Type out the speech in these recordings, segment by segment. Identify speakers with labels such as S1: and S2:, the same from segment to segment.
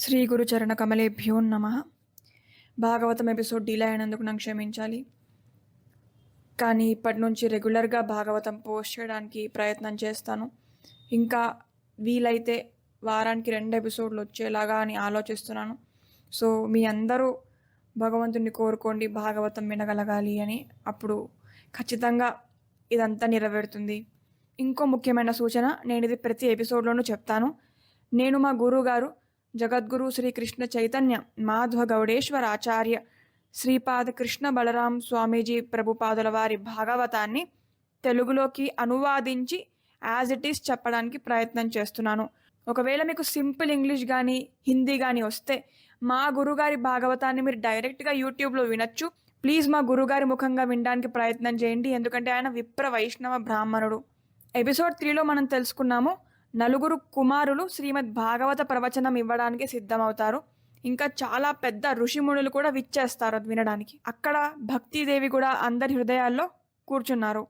S1: శ్రీ గురుచరణ కమలేభ్యో నమ. Bhagavatam episode delay అయినందుకు నన్ను క్షమించాలి. కానీ ఇప్పటి నుంచి రెగ్యులర్గా భాగవతం పోస్ట్ చేయడానికి ప్రయత్నం చేస్తాను. ఇంకా వీలైతే వారానికి రెండు ఎపిసోడ్లు వచ్చేలాగా అని ఆలోచిస్తున్నాను. సో మీ అందరూ భగవంతుని కోరుకోండి భాగవతం వినగలగాలి అని. అప్పుడు ఖచ్చితంగా ఇదంతా నెరవేరుతుంది. ఇంకో ముఖ్యమైన సూచన నేను ఇది ప్రతి ఎపిసోడ్లోనూ చెప్తాను. నేను మా గురువు జగద్గురు శ్రీకృష్ణ చైతన్య మాధవ గౌడేశ్వర ఆచార్య శ్రీపాద కృష్ణ బలరాం స్వామీజీ ప్రభుపాదుల వారి భాగవతాన్ని తెలుగులోకి అనువాదించి యాజ్ ఇట్ ఈస్ చెప్పడానికి ప్రయత్నం చేస్తున్నాను. ఒకవేళ మీకు సింపుల్ ఇంగ్లీష్ కానీ హిందీ కానీ వస్తే మా గురుగారి భాగవతాన్ని మీరు డైరెక్ట్గా యూట్యూబ్లో వినొచ్చు. ప్లీజ్ మా గురుగారి ముఖంగా వినడానికి ప్రయత్నం చేయండి. ఎందుకంటే ఆయన విప్ర వైష్ణవ బ్రాహ్మణుడు. ఎపిసోడ్ త్రీలో మనం తెలుసుకున్నాము నలుగురు కుమారులు శ్రీమద్ భాగవత ప్రవచనం ఇవ్వడానికి సిద్ధమవుతారు. ఇంకా చాలా పెద్ద ఋషిమునులు కూడా విచ్చేస్తారు అది వినడానికి. అక్కడ భక్తిదేవి కూడా అందరి హృదయాల్లో కూర్చున్నారు.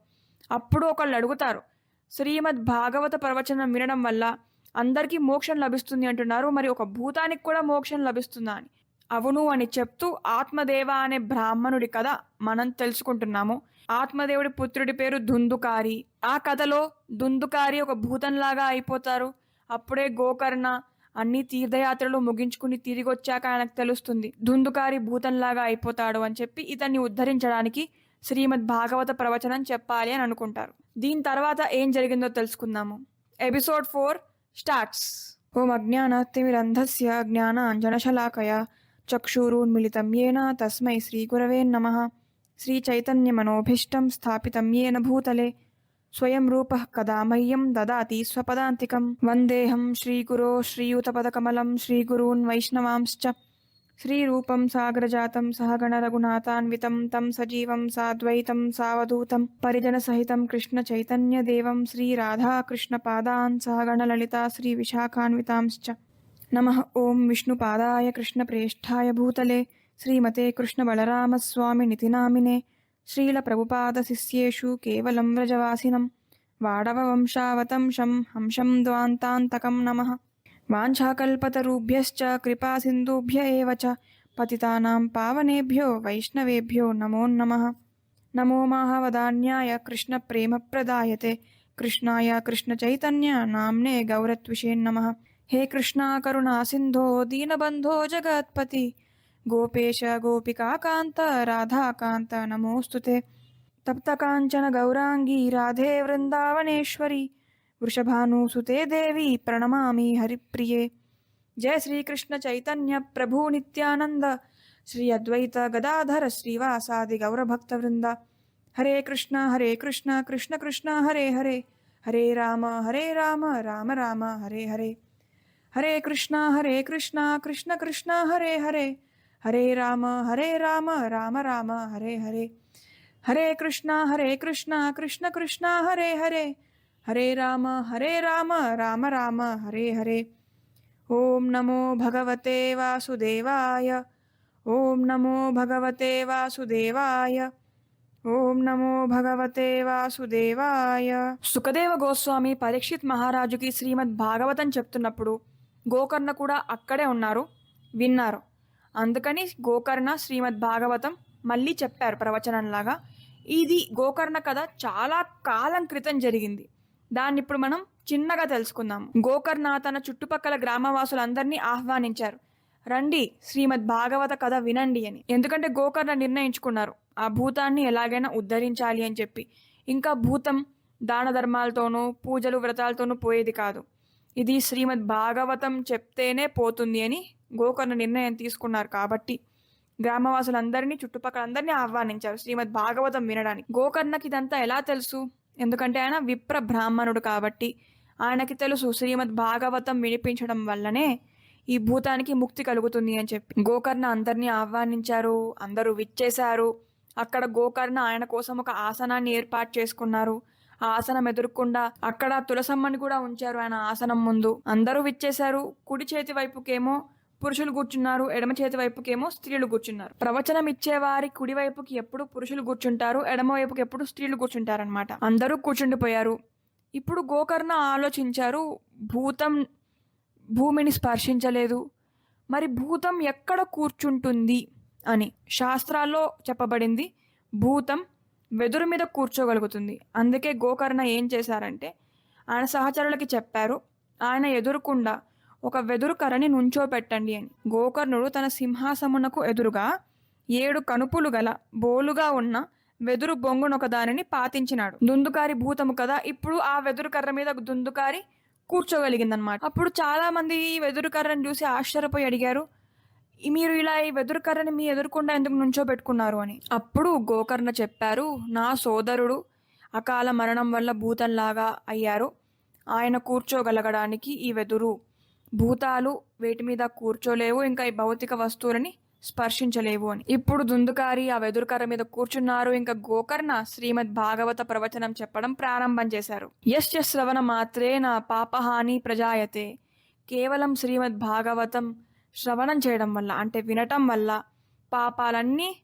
S1: అప్పుడు ఒకళ్ళు అడుగుతారు శ్రీమద్ భాగవత ప్రవచనం వినడం వల్ల అందరికీ మోక్షం లభిస్తుంది అంటున్నారు. మరి ఒక భూతానికి కూడా మోక్షం లభిస్తుందా? అని. అవును అని చెప్తూ ఆత్మదేవ అనే బ్రాహ్మణుడి కథ మనం తెలుసుకుంటున్నాము. ఆత్మదేవుడి పుత్రుడి పేరు దుందుకారి. ఆ కథలో దుందుకారి ఒక భూతంలాగా అయిపోతారు. అప్పుడే గోకర్ణ అన్ని తీర్థయాత్రలు ముగించుకుని తిరిగి వచ్చాక ఆయనకు తెలుస్తుంది దుందుకారి భూతంలాగా అయిపోతాడు అని చెప్పి ఇతన్ని ఉద్ధరించడానికి శ్రీమద్ భాగవత ప్రవచనం చెప్పాలి అని అనుకుంటారు. దీని తర్వాత ఏం జరిగిందో తెలుసుకుందాము. Episode four starts. ఓం అజ్ఞానతిమిరంధస్య జ్ఞానాంజనశలాకయ. चक्षुरुन्मिलितं येन तस्मै श्रीगुरवे नमः श्रीचैतन्यमनोभीष्टं स्थापितं येन भूतले स्वयं रूपः कदा मह्यं ददाति स्वपदान्तिकं वन्देऽहं श्रीगुरो श्रीयुतपदकमलं श्रीगुरून् वैष्णवांश्च श्रीरूपं सागरजातं सहगणरघुनाथान्वितं तं सजीवं साद्वैतं सावधूतं परिजनसहितं कृष्णचैतन्यदेवं श्रीराधाकृष्णपादान् सहगणललिता श्रीविशाखान्वितांश्च नम ओं विष्णुपादाय कृष्णप्रेष्ठाय भूतले, श्रीमते कृष्णबलरामस्वामिनिति नामिने श्रीलप्रभुपादशिष्येषु केवलं व्रजवासिनं वाडववंशावतंशं हंशं द्वान्तान्तकं नमः। वाञ्छाकल्पतरुभ्यश्च, कृपासिन्धुभ्य एव च, पतितानां पावनेभ्यो, वैष्णवेभ्यो नमो नमः। नमो माहवदान्याय कृष्णप्रेमप्रदायते, कृष्णाय कृष्णचैतन्य नाम्ने गौरत्विषे नमः। హే కృష్ణ కరుణా సింధో దీనబంధో జగత్పతి. గోపేశ గోపికాకాంత రాధాకాంత నమోస్తుతే. తప్తకాంచన గౌరాంగి రాధే వృందావనేశ్వరి. వృషభానుసుతే దేవి ప్రణమామి హరిప్రియే. జయ శ్రీకృష్ణ చైతన్య ప్రభు నిత్యానంద. శ్రీ అద్వైత గదాధర శ్రీవాసాది గౌరభక్త వృంద. హరే కృష్ణ హరే కృష్ణ కృష్ణ కృష్ణ హరే హరే. హరే రామ హరే రామ రామ రామ హరే హరే. హరే కృష్ణ హరే కృష్ణ కృష్ణ కృష్ణ హరే హరే. హరే రామ హరే రామ రామ రామ హరే హరే. హరే కృష్ణ హరే కృష్ణ కృష్ణ కృష్ణ హరే హరే. హరే రామ హరే రామ రామ రామ హరే హరే. ఓం నమో భగవతే వాసుదేవాయ. ఓం నమో భగవతే వాసుదేవాయ. ఓం నమో భగవతే వాసుదేవాయ. సుఖదేవ గోస్వామి పరీక్షిత్ మహారాజుకి శ్రీమద్ భాగవతం చెప్తున్నప్పుడు గోకర్ణ కూడా అక్కడే ఉన్నారు విన్నారు. అందుకని గోకర్ణ శ్రీమద్ భాగవతం మళ్ళీ చెప్పారు ప్రవచనంలాగా. ఇది గోకర్ణ కథ చాలా కాలం క్రితం జరిగింది. దాన్ని ఇప్పుడు మనం చిన్నగా తెలుసుకుందాం. గోకర్ణ తన చుట్టుపక్కల గ్రామవాసులందరినీ ఆహ్వానించారు. రండి శ్రీమద్ భాగవత కథ వినండి అని. ఎందుకంటే గోకర్ణ నిర్ణయించుకున్నారు. ఆ భూతాన్ని ఎలాగైనా ఉద్ధరించాలి అని చెప్పి. ఇంకా భూతం దాన ధర్మాలతోనూ పూజలు వ్రతాలతోనూ పోయేది కాదు. ఇది శ్రీమద్ భాగవతం చెప్తేనే పోతుంది అని గోకర్ణ నిర్ణయం తీసుకున్నారు కాబట్టి గ్రామవాసులందరినీ చుట్టుపక్కల అందరినీ ఆహ్వానించారు శ్రీమద్ భాగవతం వినడానికి. గోకర్ణకి ఇదంతా ఎలా తెలుసు? ఎందుకంటే ఆయన విప్ర బ్రాహ్మణుడు కాబట్టి ఆయనకి తెలుసు శ్రీమద్ భాగవతం వినిపించడం వల్లనే ఈ భూతానికి ముక్తి కలుగుతుంది అని చెప్పి. గోకర్ణ అందరినీ ఆహ్వానించారు అందరూ విచ్చేశారు. అక్కడ గోకర్ణ ఆయన కోసం ఒక ఆసనాన్ని ఏర్పాటు చేసుకున్నారు. ఆసనం ఎదురుకుండా అక్కడ తులసమ్మని కూడా ఉంచారు ఆయన ఆసనం ముందు. అందరూ విచ్చేశారు. కుడి చేతి వైపుకేమో పురుషులు కూర్చున్నారు. ఎడమ చేతి వైపుకేమో స్త్రీలు కూర్చున్నారు. ప్రవచనం ఇచ్చేవారి కుడి వైపుకి ఎప్పుడు పురుషులు కూర్చుంటారు. ఎడమ వైపుకి ఎప్పుడు స్త్రీలు కూర్చుంటారనమాట అందరూ కూర్చుండిపోయారు. ఇప్పుడు గోకర్ణ ఆలోచించారు. భూతం భూమిని స్పర్శించలేదు. మరి భూతం ఎక్కడ కూర్చుంటుంది అని. శాస్త్రాల్లో చెప్పబడింది. భూతం వెదురు మీద కూర్చోగలుగుతుంది. అందుకే గోకర్ణ ఏం చేశారంటే ఆయన సహచరులకి చెప్పారు ఆయన ఎదురుకుండా ఒక వెదురు కర్రని నుంచోపెట్టండి అని. గోకర్ణుడు తన సింహాసమునకు ఎదురుగా ఏడు కనుపులు గల బోలుగా ఉన్న వెదురు బొంగునొక దానిని పాతించినాడు. దుందుకారి భూతము కదా ఇప్పుడు ఆ వెదురు కర్ర మీద దుందుకారి కూర్చోగలిగిందనమాట అప్పుడు చాలా మంది ఈ వెదురు కర్రను చూసి ఆశ్చర్యపోయి అడిగారు మీరు ఇలా ఈ మీ ఎదురుకుండా ఎందుకు నుంచోబెట్టుకున్నారు అని. అప్పుడు గోకర్ణ చెప్పారు నా సోదరుడు అకాల మరణం వల్ల భూతంలాగా అయ్యారు. ఆయన కూర్చోగలగడానికి ఈ వెదురు భూతాలు వేటి మీద కూర్చోలేవు ఇంకా ఈ భౌతిక వస్తువులని స్పర్శించలేవు అని. ఇప్పుడు దుందుకారి ఆ వెదురుకర్ర మీద కూర్చున్నారు. ఇంకా గోకర్ణ శ్రీమద్ భాగవత ప్రవచనం చెప్పడం ప్రారంభం చేశారు. ఎస్ శ్రవణ మాత్రే నా పాపహాని ప్రజాయతే. కేవలం శ్రీమద్ భాగవతం శ్రవణం చేయడం వల్ల అంటే వినటం వల్ల పాపాలన్నీ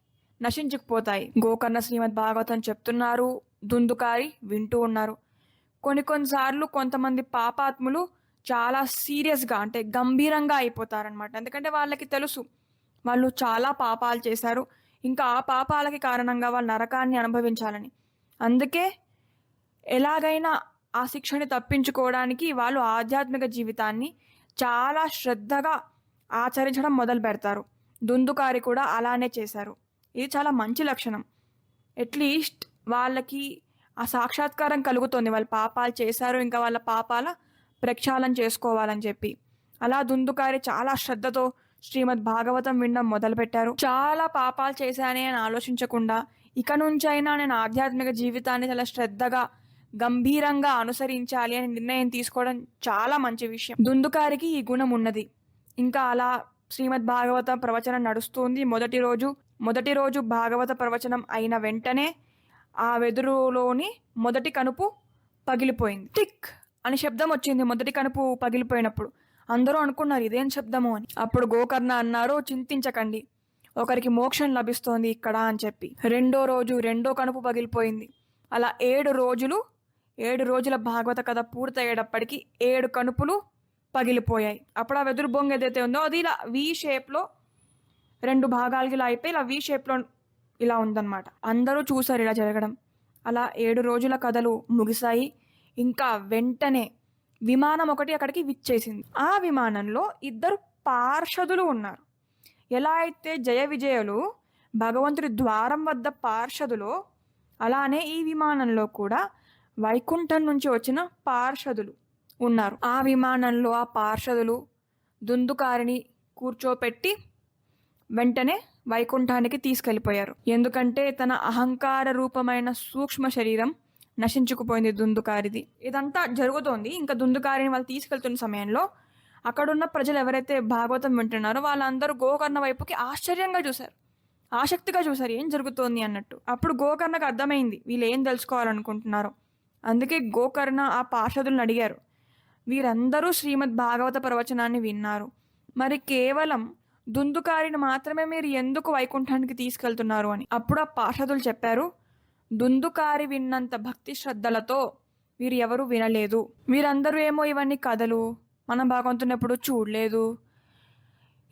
S1: నశించుకుపోతాయి గోకర్ణ శ్రీమద్ భాగవతం చెప్తున్నారు దుందుకారి వింటూ ఉన్నారు. కొన్ని కొన్నిసార్లు కొంతమంది పాపాత్ములు చాలా సీరియస్గా అంటే గంభీరంగా అయిపోతారనమాట ఎందుకంటే వాళ్ళకి తెలుసు వాళ్ళు చాలా పాపాలు చేశారు. ఇంకా ఆ పాపాలకి కారణంగా వాళ్ళు నరకాన్ని అనుభవించాలని. అందుకే ఎలాగైనా ఆ శిక్షని తప్పించుకోవడానికి వాళ్ళు ఆధ్యాత్మిక జీవితాన్ని చాలా శ్రద్ధగా ఆచరించడం మొదలు పెడతారు. దుందుకారి కూడా అలానే చేశారు. ఇది చాలా మంచి లక్షణం. అట్లీస్ట్ వాళ్ళకి ఆ సాక్షాత్కారం కలుగుతుంది. వాళ్ళు పాపాలు చేశారు ఇంకా వాళ్ళ పాపాల ప్రక్షాళన చేసుకోవాలని చెప్పి. అలా దుందుకారి చాలా శ్రద్ధతో శ్రీమద్ భాగవతం వినడం మొదలుపెట్టారు. చాలా పాపాలు చేశానే అని ఆలోచించకుండా ఇక నుంచైనా నేను ఆధ్యాత్మిక జీవితాన్ని చాలా శ్రద్ధగా గంభీరంగా అనుసరించాలి అని నిర్ణయం తీసుకోవడం చాలా మంచి విషయం. దుందుకారికి ఈ గుణం ఉన్నది. ఇంకా అలా శ్రీమద్ భాగవత ప్రవచనం నడుస్తుంది. మొదటి రోజు మొదటి రోజు భాగవత ప్రవచనం అయిన వెంటనే ఆ వెదురులోని మొదటి కనుపు పగిలిపోయింది. టిక్ అని శబ్దం వచ్చింది. మొదటి కనుపు పగిలిపోయినప్పుడు అందరూ అనుకున్నారు ఇదేం శబ్దము? అని. అప్పుడు గోకర్ణ అన్నారు చింతించకండి. ఒకరికి మోక్షం లభిస్తోంది ఇక్కడ అని చెప్పి. రెండో రోజు రెండో కనుపు పగిలిపోయింది. అలా ఏడు రోజులు ఏడు రోజుల భాగవత కథ పూర్తయ్యేటప్పటికి ఏడు కనుపులు పగిలిపోయాయి. అప్పుడు ఆ వెదురు బొంగ ఏదైతే ఉందో అది ఇలా వి షేప్లో రెండు భాగాలకి ఇలా అయిపోయి ఇలా వి షేప్లో ఇలా ఉందన్నమాట. అందరూ చూసారు ఇలా జరగడం. అలా ఏడు రోజుల కథలు ముగిశాయి. ఇంకా వెంటనే విమానం ఒకటి అక్కడికి విచ్చేసింది. ఆ విమానంలో ఇద్దరు పార్షదులు ఉన్నారు. ఎలా అయితే జయ విజయులు భగవంతుడి ద్వారం వద్ద పార్షదులో అలానే ఈ విమానంలో కూడా వైకుంఠం నుంచి వచ్చిన పార్షదులు. ఉన్నారు. ఆ విమానంలో ఆ పార్షదులు దుందుకారిని కూర్చోపెట్టి వెంటనే వైకుంఠానికి తీసుకెళ్ళిపోయారు. ఎందుకంటే తన అహంకార రూపమైన సూక్ష్మ శరీరం నశించుకుపోయింది దుందుకారిది. ఇదంతా జరుగుతోంది. ఇంకా దుందుకారిని వాళ్ళు తీసుకెళ్తున్న సమయంలో అక్కడున్న ప్రజలు ఎవరైతే భాగవతం వింటున్నారో వాళ్ళందరూ గోకర్ణ వైపుకి ఆశ్చర్యంగా చూశారు. ఆసక్తిగా చూశారు. ఏం జరుగుతోంది అన్నట్టు. అప్పుడు గోకర్ణకు అర్థమైంది. వీళ్ళు ఏం తెలుసుకోవాలనుకుంటున్నారో. అందుకే గోకర్ణ ఆ పార్షదులను అడిగారు. వీరందరూ శ్రీమద్ భాగవత ప్రవచనాన్ని విన్నారు. మరి కేవలం దుందుకారిని మాత్రమే మీరు ఎందుకు వైకుంఠానికి తీసుకెళ్తున్నారు అని అప్పుడు ఆ పార్షదులు చెప్పారు. దుందుకారి విన్నంత భక్తి శ్రద్ధలతో వీరు ఎవరు వినలేదు. వీరందరూ ఏమో ఇవన్నీ కథలు మన భగవంతుని ఎప్పుడు చూడలేదు.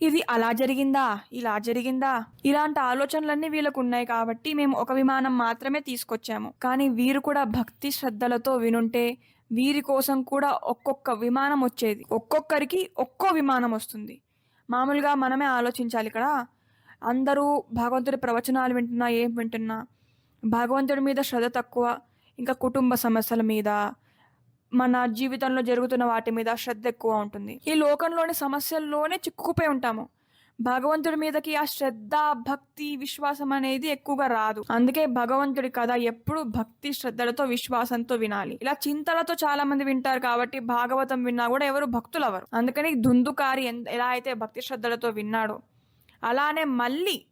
S1: ఇది అలా జరిగిందా? ఇలా జరిగిందా? ఇలాంటి ఆలోచనలన్నీ వీళ్ళకు ఉన్నాయి కాబట్టి మేము ఒక విమానం మాత్రమే తీసుకొచ్చాము. కానీ వీరు కూడా భక్తి శ్రద్ధలతో వినుంటే వీరి కోసం కూడా ఒక్కొక్క విమానం వచ్చేది. ఒక్కొక్కరికి ఒక్కో విమానం వస్తుంది. మామూలుగా మనమే ఆలోచించాలి ఇక్కడ అందరూ భగవంతుడి ప్రవచనాలు వింటున్నా ఏం వింటున్నా భగవంతుడి మీద శ్రద్ధ తక్కువ ఇంకా కుటుంబ సమస్యల మీద మన జీవితంలో జరుగుతున్న వాటి మీద శ్రద్ధ ఎక్కువ ఉంటుంది. ఈ లోకంలోని సమస్యల్లోనే చిక్కుకుపోయి ఉంటాము. భగవంతుడి మీదకి ఆ శ్రద్ధ భక్తి విశ్వాసం అనేది ఎక్కువగా రాదు. అందుకే భగవంతుడి కథ ఎప్పుడు భక్తి శ్రద్ధలతో విశ్వాసంతో వినాలి. ఇలా చింతలతో చాలా మంది వింటారు కాబట్టి భాగవతం విన్నా కూడా ఎవరు భక్తులు అవరు అందుకని దుందుకారి ఎలా అయితే భక్తి శ్రద్ధలతో విన్నాడో అలానే మళ్ళీ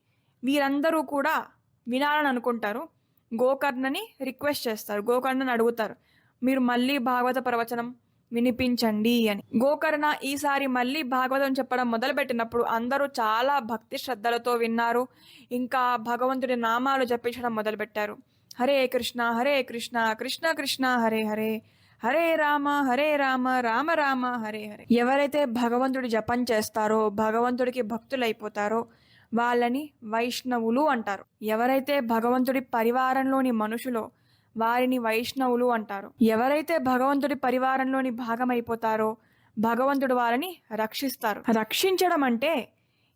S1: వీరందరూ కూడా వినాలని అనుకుంటారు. గోకర్ణని రిక్వెస్ట్ చేస్తారు. గోకర్ణని అడుగుతారు. మీరు మళ్ళీ భాగవత ప్రవచనం వినిపించండి అని. గోకర్ణ ఈసారి మళ్ళీ భాగవతం చెప్పడం మొదలుపెట్టినప్పుడు అందరూ చాలా భక్తి శ్రద్ధలతో విన్నారు. ఇంకా భగవంతుడి నామాలు జపించడం మొదలుపెట్టారు. హరే కృష్ణ హరే కృష్ణ కృష్ణ కృష్ణ హరే హరే. హరే రామ హరే రామ రామ రామ హరే హరే. ఎవరైతే భగవంతుడి జపం చేస్తారో భగవంతుడికి భక్తులైపోతారో వాళ్ళని వైష్ణవులు అంటారు. ఎవరైతే భగవంతుడి పరివారంలోని మనుషులో వారిని వైష్ణవులు అంటారు. ఎవరైతే భగవంతుడి పరివారంలోని భాగమైపోతారో భగవంతుడు వారిని రక్షిస్తారు. రక్షించడం అంటే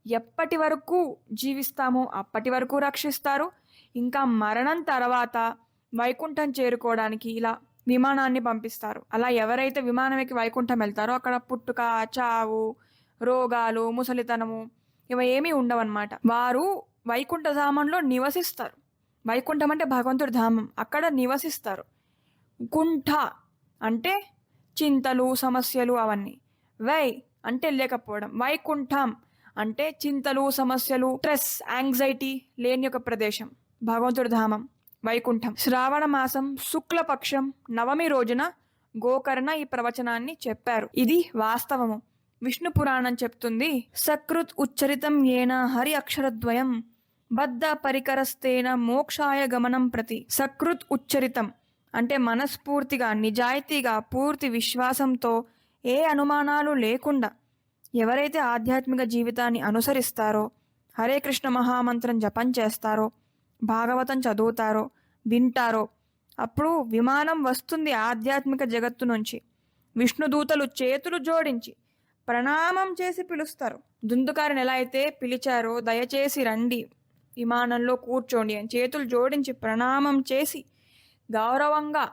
S1: ఎప్పటి వరకు జీవిస్తామో అప్పటి వరకు రక్షిస్తారు. ఇంకా మరణం తర్వాత వైకుంఠం చేరుకోవడానికి ఇలా విమానాన్ని పంపిస్తారు. అలా ఎవరైతే విమానంకి వైకుంఠం వెళ్తారో అక్కడ పుట్టుక చావు రోగాలు ముసలితనము ఇవి ఏమీ ఉండవన్నమాట. వారు వైకుంఠ ధామంలో నివసిస్తారు. వైకుంఠం అంటే భగవంతుడి ధామం. అక్కడ నివసిస్తారు. గుంఠ అంటే చింతలు సమస్యలు అవన్నీ. వై అంటే లేకపోవడం. వైకుంఠం అంటే చింతలు సమస్యలు స్ట్రెస్ యాంగ్జైటీ లేని ఒక ప్రదేశం. భగవంతుడి ధామం వైకుంఠం. శ్రావణ మాసం శుక్లపక్షం నవమి రోజున గోకర్ణ ఈ ప్రవచనాన్ని చెప్పారు. ఇది వాస్తవము. విష్ణు పురాణం చెప్తుంది సకృత్ ఉచ్చరితం ఏన హరి అక్షరద్వయం బద్ధ పరికరస్తేన మోక్షాయ గమనం ప్రతి సకృత్ ఉచ్చరితం. అంటే మనస్ఫూర్తిగా నిజాయితీగా పూర్తి విశ్వాసంతో ఏ అనుమానాలు లేకుండా ఎవరైతే ఆధ్యాత్మిక జీవితాన్ని అనుసరిస్తారో హరే కృష్ణ మహామంత్రం జపం చేస్తారో భాగవతం చదువుతారో వింటారో అప్పుడు విమానం వస్తుంది ఆధ్యాత్మిక జగత్తు నుంచి. విష్ణుదూతలు చేతులు జోడించి ప్రణామం చేసి పిలుస్తారు. దుందుకారిని ఎలా అయితే పిలిచారో దయచేసి రండి. విమానంలో కూర్చోండి అని చేతులు జోడించి ప్రణామం చేసి గౌరవంగా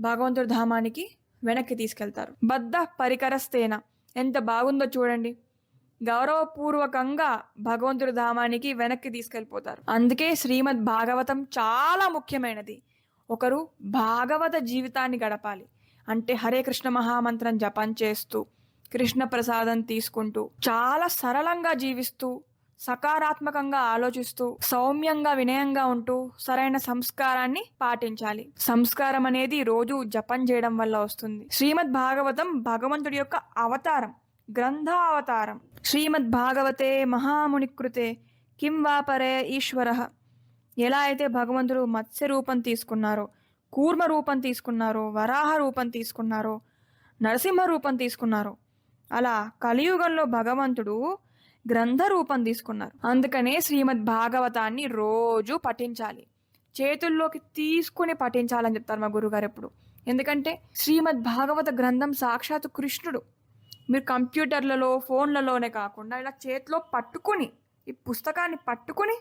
S1: భగవంతుడి ధామానికి వెనక్కి తీసుకెళ్తారు. బద్ధ పరికరస్తేన ఎంత బాగుందో చూడండి. గౌరవపూర్వకంగా భగవంతుడి ధామానికి వెనక్కి తీసుకెళ్ళిపోతారు. అందుకే శ్రీమద్ భాగవతం చాలా ముఖ్యమైనది. ఒకరు భాగవత జీవితాన్ని గడపాలి. అంటే హరే కృష్ణ మహామంత్రం జపం చేస్తూ కృష్ణ ప్రసాదం తీసుకుంటూ చాలా సరళంగా జీవిస్తూ సకారాత్మకంగా ఆలోచిస్తూ సౌమ్యంగా వినయంగా ఉంటూ సరైన సంస్కారాన్ని పాటించాలి. సంస్కారం అనేది రోజు జపం చేయడం వల్ల వస్తుంది. శ్రీమద్ భాగవతం భగవంతుడి యొక్క అవతారం గ్రంథ అవతారం శ్రీమద్ భాగవతే మహామునికృతే కిం వాపరే ఈశ్వర. ఎలా అయితే భగవంతుడు మత్స్య రూపం తీసుకున్నారో కూర్మ రూపం తీసుకున్నారో వరాహ రూపం తీసుకున్నారో నరసింహ రూపం తీసుకున్నారో అలా కలియుగంలో భగవంతుడు గ్రంథ రూపం తీసుకున్నారు. అందుకనే శ్రీమద్ భాగవతాన్ని రోజు పఠించాలి. చేతుల్లోకి తీసుకుని పఠించాలని చెప్తారు మా గురుగారు ఎప్పుడు. ఎందుకంటే శ్రీమద్ భాగవత గ్రంథం సాక్షాత్ కృష్ణుడు. మీరు కంప్యూటర్లలో ఫోన్లలోనే కాకుండా ఇలా చేతిలో పట్టుకుని ఈ పుస్తకాన్ని పట్టుకుని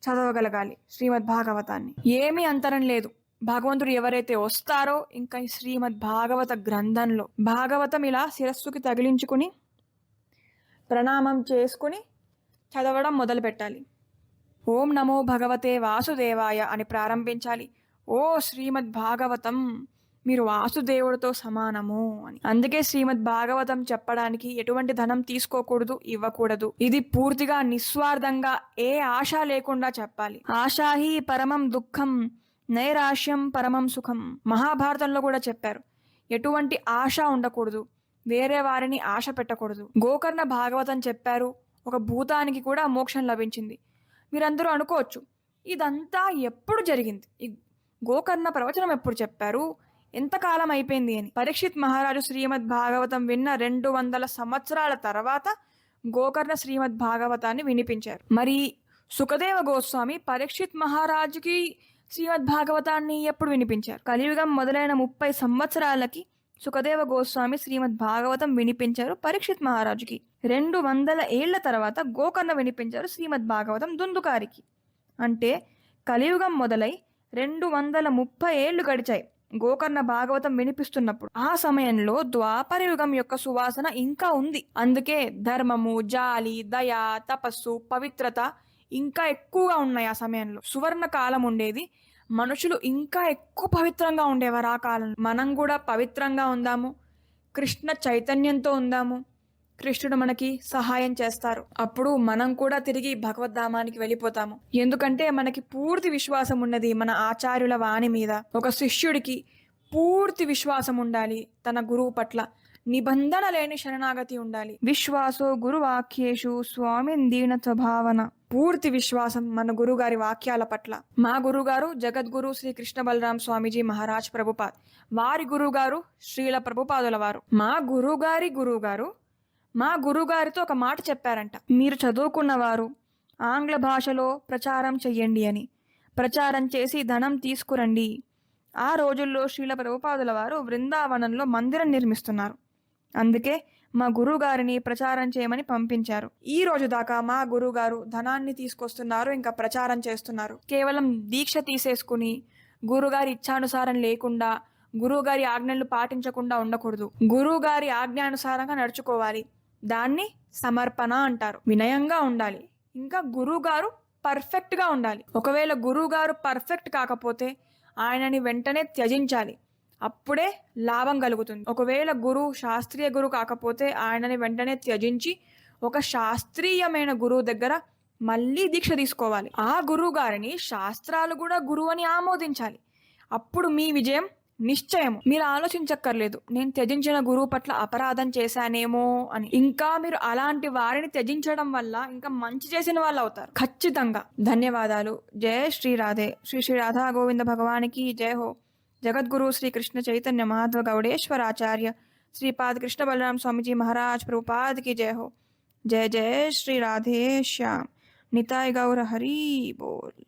S1: చదవగలగాలి శ్రీమద్ భాగవతాన్ని. ఏమీ అంతరం లేదు. భగవంతుడు ఎవరైతే వస్తారో ఇంకా ఈ శ్రీమద్ భాగవత గ్రంథంలో. భాగవతం ఇలా శిరస్సుకి తగిలించుకుని ప్రణామం చేసుకుని చదవడం మొదలు పెట్టాలి ఓం నమో భగవతే వాసుదేవాయ అని ప్రారంభించాలి. ఓ శ్రీమద్ భాగవతం మీరు వాసుదేవుడితో సమానము అని. అందుకే శ్రీమద్ భాగవతం చెప్పడానికి ఎటువంటి ధనం తీసుకోకూడదు ఇవ్వకూడదు. ఇది పూర్తిగా నిస్వార్థంగా ఏ ఆశ లేకుండా చెప్పాలి. ఆశాహి పరమం దుఃఖం నైరాశ్యం పరమం సుఖం. మహాభారతంలో కూడా చెప్పారు. ఎటువంటి ఆశ ఉండకూడదు. వేరే వారిని ఆశ పెట్టకూడదు. గోకర్ణ భాగవతం చెప్పారు. ఒక భూతానికి కూడా మోక్షం లభించింది. మీరందరూ అనుకోవచ్చు ఇదంతా ఎప్పుడు జరిగింది? ఈ గోకర్ణ ప్రవచనం ఎప్పుడు చెప్పారు? ఎంతకాలం అయిపోయింది అని. పరీక్షిత్ మహారాజు శ్రీమద్ భాగవతం విన్న రెండు వందల సంవత్సరాల తర్వాత గోకర్ణ శ్రీమద్ భాగవతాన్ని వినిపించారు. మరి సుఖదేవ గోస్వామి పరీక్షిత్ మహారాజుకి శ్రీమద్ భాగవతాన్ని ఎప్పుడు వినిపించారు? కలియుగం మొదలైన ముప్పై సంవత్సరాలకి సుఖదేవ గోస్వామి శ్రీమద్ భాగవతం వినిపించారు పరీక్షిత్ మహారాజుకి. రెండు వందల ఏళ్ళ తర్వాత గోకర్ణ వినిపించారు శ్రీమద్ భాగవతం దుందుకారికి. అంటే కలియుగం మొదలై రెండు వందల ముప్పై ఏళ్ళు గడిచాయి గోకర్ణ భాగవతం వినిపిస్తున్నప్పుడు. ఆ సమయంలో ద్వాపర యుగం యొక్క సువాసన ఇంకా ఉంది. అందుకే ధర్మము జాలి దయ తపస్సు పవిత్రత ఇంకా ఎక్కువగా ఉన్నాయి ఆ సమయంలో. సువర్ణ కాలం ఉండేది మనుషులు ఇంకా ఎక్కువ పవిత్రంగా ఉండేవారు ఆ కాలంలో. మనం కూడా పవిత్రంగా ఉందాము. కృష్ణ చైతన్యంతో ఉందాము. కృష్ణుడు మనకి సహాయం చేస్తారు. అప్పుడు మనం కూడా తిరిగి భగవద్ధామానికి వెళ్ళిపోతాము. ఎందుకంటే మనకి పూర్తి విశ్వాసం ఉన్నది మన ఆచార్యుల వాణి మీద. ఒక శిష్యుడికి పూర్తి విశ్వాసం ఉండాలి తన గురువు పట్ల. నిబంధన లేని శరణాగతి ఉండాలి. విశ్వాసో గురువాక్యేషు స్వామి దీన స్వభావన పూర్తి విశ్వాసం మన గురుగారి వాక్యాల పట్ల. మా గురుగారు జగద్గురు శ్రీ కృష్ణ బలరాం స్వామీజీ మహారాజ్ ప్రభుపాద్. వారి గురుగారు శ్రీల ప్రభుపాదుల వారు. మా గురుగారి గురుగారు మా గురుగారితో ఒక మాట చెప్పారంట. మీరు చదువుకున్నవారు ఆంగ్ల భాషలో ప్రచారం చెయ్యండి అని. ప్రచారం చేసి ధనం తీసుకురండి. ఆ రోజుల్లో శ్రీల ప్రభుపాదుల వారు బృందావనంలో మందిరం నిర్మిస్తున్నారు. అందుకే మా గురువుగారిని ప్రచారం చేయమని పంపించారు. ఈ రోజు దాకా మా గురువుగారు ధనాన్ని తీసుకొస్తున్నారు ఇంకా ప్రచారం చేస్తున్నారు. కేవలం దీక్ష తీసేసుకుని గురుగారి ఇచ్చానుసారం లేకుండా గురువుగారి ఆజ్ఞలు పాటించకుండా ఉండకూడదు. గురువుగారి ఆజ్ఞానుసారంగా నడుచుకోవాలి. దాన్ని సమర్పణ అంటారు. వినయంగా ఉండాలి. ఇంకా గురువుగారు పర్ఫెక్ట్గా ఉండాలి. ఒకవేళ గురువుగారు పర్ఫెక్ట్ కాకపోతే ఆయనని వెంటనే త్యజించాలి. అప్పుడే లాభం కలుగుతుంది. ఒకవేళ గురువు శాస్త్రీయ గురువు కాకపోతే ఆయనని వెంటనే త్యజించి ఒక శాస్త్రీయమైన గురువు దగ్గర మళ్ళీ దీక్ష తీసుకోవాలి. ఆ గురువు గారిని శాస్త్రాలు కూడా గురువు అని ఆమోదించాలి. అప్పుడు మీ విజయం నిశ్చయం మీరు ఆలోచించక్కర్లేదు. నేను త్యజించిన గురువు పట్ల అపరాధం చేశానేమో అని. ఇంకా మీరు అలాంటి వారిని త్యజించడం వల్ల ఇంకా మంచి చేసిన వాళ్ళు అవుతారు. ఖచ్చితంగా. ధన్యవాదాలు. జయ శ్రీ రాధే శ్రీ శ్రీ రాధా గోవింద భగవానికి జయ హో. जगद्गु श्री कृष्ण चैतन्य महात्व गौड़ेश्वराचार्य श्रीपाद कृष्ण बलराम स्वामी जी महाराज प्रभुपाद की जय हो। जय जय श्री राधे श्याम। निताय गौर हरी बोल।